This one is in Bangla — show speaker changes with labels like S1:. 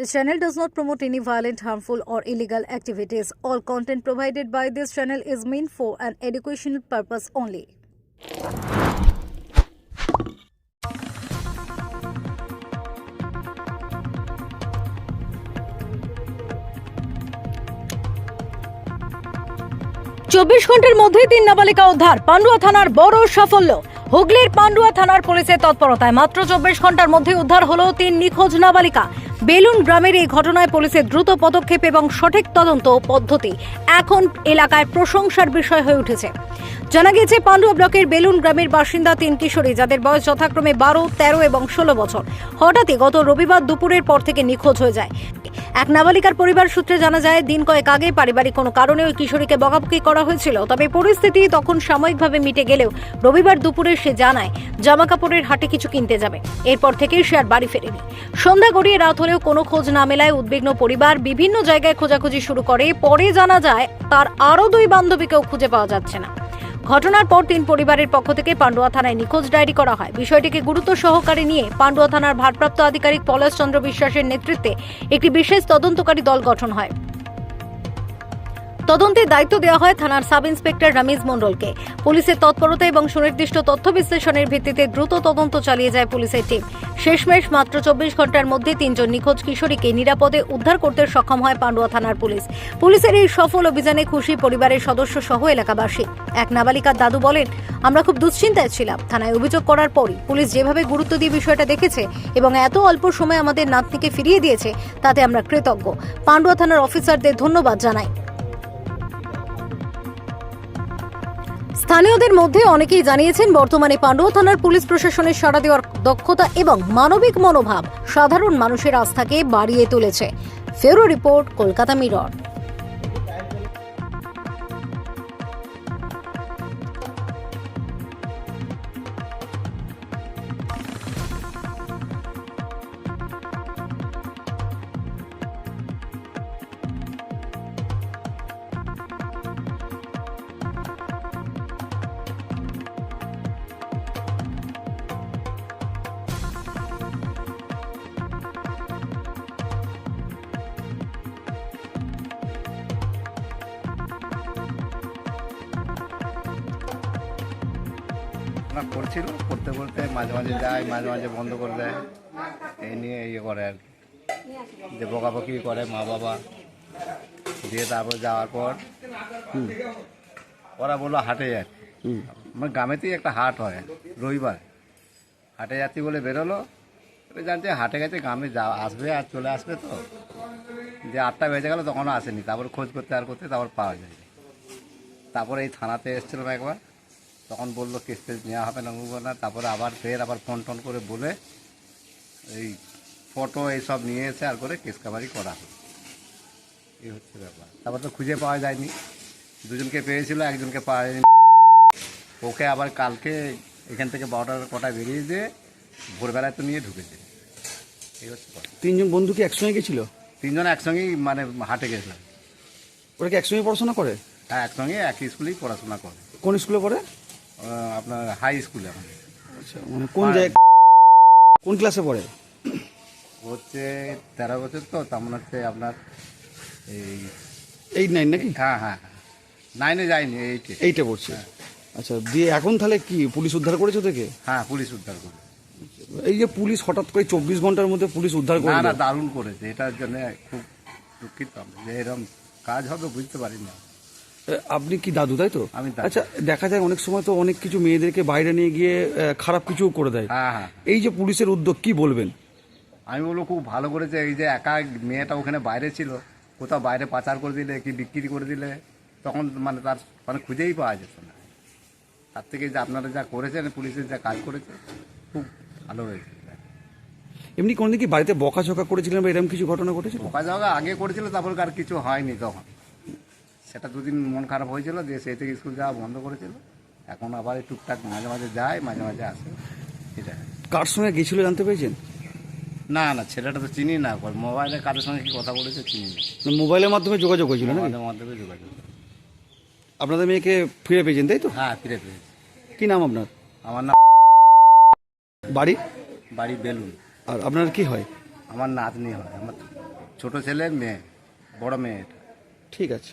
S1: This channel does not promote any violent, harmful, or illegal activities. All content provided by this channel is meant for an educational purpose only. চব্বিশ ঘণ্টার মধ্যেই তিন নাবালিকা উদ্ধার পান্ডুয়া থানার বড় সাফল্য হুগলির পান্ডুয়া থানার পুলিশের তৎপরতায় মাত্র চব্বিশ ঘণ্টার মধ্যে উদ্ধার হলো তিন নিখোঁজ নাবালিকা বেলুন গ্রামের এই ঘটনায় পুলিশের দ্রুত পদক্ষেপ এবং সঠিক তদন্ত পদ্ধতি এখন এলাকায় প্রশংসার বিষয় হয়ে উঠেছে। জানা গিয়েছে, পান্ডুয়া ব্লকের বেলুন গ্রামের বাসিন্দা তিন কিশোরী, যাদের বয়স যথাক্রমে বারো, তেরো এবং ষোলো বছর। হঠাৎই গত রবিবার দুপুরের পর থেকে নিখোঁজ হয়ে যায়। এক নাবালিকার পরিবার সূত্রে জানা যায়, দিন কয়েক আগে পারিবারিক কোনো কারণে ওই কিশোরীকে বকাবকি করা হয়েছিল। তবে পরিস্থিতি তখন সাময়িকভাবে মিটে গেলেও রবিবার দুপুরে সে জানায় জামা কাপড়ের হাটে কিছু কিনতে যাবে। এরপর থেকে সে আর বাড়ি ফেরেনি। সন্ধ্যা গড়িয়ে রাত হলেও কোনো খোঁজ না মেলায় উদ্বিগ্ন পরিবার বিভিন্ন জায়গায় খোঁজাখুঁজি শুরু করে। পরে জানা যায়, তার আরও দুই বান্ধবীকেও খুঁজে পাওয়া যাচ্ছে না। ঘটনার পর তিন পরিবারের পক্ষ থেকে পান্ডুয়া থানায় নিখোঁজ ডায়েরি করা হয়। বিষয়টিকে গুরুত্ব সহকারে নিয়ে পান্ডুয়া থানার ভারপ্রাপ্ত আধিকারিক পলাশ চন্দ্র বিশ্বাসের নেতৃত্বে একটি বিশেষ তদন্তকারী দল গঠন হয়। তদন্তের দায়িত্ব দেওয়া হয় থানার সাব ইন্সপেক্টর রমেশ মণ্ডলকে। পুলিশের তৎপরতা এবং সুনির্দিষ্ট তথ্য বিশ্লেষণের ভিত্তিতে দ্রুত তদন্ত চালিয়ে যায় পুলিশের টিম। শেষমেশ মাত্র চব্বিশ ঘণ্টার মধ্যে তিনজন নিখোঁজ কিশোরীকে নিরাপদে উদ্ধার করতে সক্ষম হয় পান্ডুয়া থানার পুলিশ। পুলিশের এই সফল অভিযানে খুশি পরিবারের সদস্য সহ এলাকাবাসী। এক নাবালিকার দাদু বলেন, আমরা খুব দুশ্চিন্তায় ছিলাম। থানায় অভিযোগ করার পরই পুলিশ যেভাবে গুরুত্ব দিয়ে বিষয়টা দেখেছে এবং এত অল্প সময় আমাদের নাতনিকে ফিরিয়ে দিয়েছে, তাতে আমরা কৃতজ্ঞ। পান্ডুয়া থানার অফিসারদের ধন্যবাদ জানাই স্থানীয়দের মধ্যে অনেকেই জানিয়েছেন, বর্তমানে পাণ্ডুয়া থানার পুলিশ প্রশাসনের সাড়া দেওয়ার দক্ষতা এবং মানবিক মনোভাব সাধারণ মানুষের আস্থাকে বাড়িয়ে তুলেছে। ফেরো রিপোর্ট, কলকাতা মিরর।
S2: না করছিল করতে করতে মাঝে মাঝে যায় মাঝে মাঝে বন্ধ করে দেয়। এই নিয়ে ইয়ে করে আর কি। যে বকাবকি করে মা বাবা। দিয়ে তারপর যাওয়ার পর ওরা বলল হাটে যাচ্ছি মানে গ্রামেতেই একটা হাট হয় রবিবার। হাটে যাচ্ছি বলে বেরোলো। এবার জানছে হাটে গেছে গ্রামে যা আসবে আর চলে আসবে তো। যে আটটা বেজে গেল তখনও আসেনি। তারপর খোঁজ করতে আর করতে তারপর পাওয়া যায় তারপরে এই থানাতে এসেছিলাম একবার। তখন বলল কেস নেওয়া হবে না না। তারপরে আবার ফের আবার ফোন টোন করে বলে এই ফটো এইসব নিয়ে এসে আর করে কেস কাভারি করা হয় এই হচ্ছে ব্যাপার। তারপর তো খুঁজে পাওয়া যায়নি। দুজনকে পেয়েছিল একজনকে পাওয়া যায়নি। ওকে আবার কালকে এখান থেকে বারোটার কটায় বেরিয়ে দিয়ে ভোরবেলায় তো নিয়ে ঢুকেছে। এই হচ্ছে
S3: তিনজন বন্ধু কি একসঙ্গে গেছিল?
S2: তিনজন একসঙ্গেই মানে হাটে গেছিলাম
S3: ওরা কি একসঙ্গে পড়াশোনা করে?
S2: হ্যাঁ একসঙ্গে একই স্কুলেই পড়াশোনা করে।
S3: কোন স্কুলে পড়ে?
S2: আপনার হাই স্কুলে আমাদের
S3: আচ্ছা মানে কোন জায়গায় কোন ক্লাসে পড়ে?
S2: হচ্ছে তেরো বছর তো তেমন হচ্ছে আপনার এই
S3: এইট নাইন নাকি?
S2: হ্যাঁ হ্যাঁ। হ্যাঁ নাইনে যায়নি এইটে
S3: এইটে পড়ছে আচ্ছা দিয়ে এখন তাহলে কি পুলিশ উদ্ধার করেছে ওদেরকে
S2: হ্যাঁ পুলিশ উদ্ধার করে
S3: এই যে পুলিশ হঠাৎ করে চব্বিশ ঘণ্টার মধ্যে পুলিশ উদ্ধার করে
S2: না দারুণ করেছে। এটার জন্য খুব দুঃখিত যে এরকম কাজ হবে বুঝতে পারি না
S3: আপনি কি দাদু তাই তো। আচ্ছা দেখা যায় অনেক সময় তো অনেক কিছু মেয়েদেরকে বাইরে নিয়ে গিয়ে খারাপ কিছু করে দেয়।
S2: হ্যাঁ হ্যাঁ।
S3: এই যে পুলিশের উদ্যোগ কি বলবেন?
S2: আমি বলব খুব ভালো করেছে এই যে একা মেয়েটা ওখানে বাইরে ছিল কোথাও বাইরে পাচার করে দিলে কি বিক্রি করে দিলে তখন মানে তার মানে খুঁজেই পাওয়া যেত না। তার থেকে যে আপনারা যা করেছেন পুলিশের যা কাজ করেছে খুব ভালো হয়েছে।
S3: এমনি কোনদিন কি বাড়িতে বকাঝকা করেছিলেন বা এরকম কিছু ঘটনা ঘটেছিল
S2: ঢোকা যাওয়া আগে করেছিল তারপর আর কিছু হয়নি তখন। সেটা দুদিন মন খারাপ হয়েছিল দিয়ে সেই থেকে স্কুল যাওয়া বন্ধ করেছিল। এখন আবার এই টুকটাক মাঝে মাঝে যায় মাঝে মাঝে আসে। এটা
S3: কার সঙ্গে গেছিল জানতে পেরেছেন?
S2: না না ছেলেটা তো চিনি না। মোবাইলে কারোর সঙ্গে কি কথা বলেছে চিনি না।
S3: না, মোবাইলের মাধ্যমে যোগাযোগ হয়েছিল নাকি?
S2: আমাদের মাধ্যমে যোগাযোগ।
S3: আপনাদের মেয়েকে ফিরে পেয়েছেন তাই তো?
S2: হ্যাঁ ফিরে পেয়েছি।
S3: কি নাম আপনার?
S2: আমার নাম
S3: বাড়ি?
S2: বাড়ি বেলুন
S3: আর আপনার কি হয়?
S2: আমার নাতনি হয়। আমার ছোট ছেলের মেয়ে বড় মেয়ে
S3: ঠিক আছে।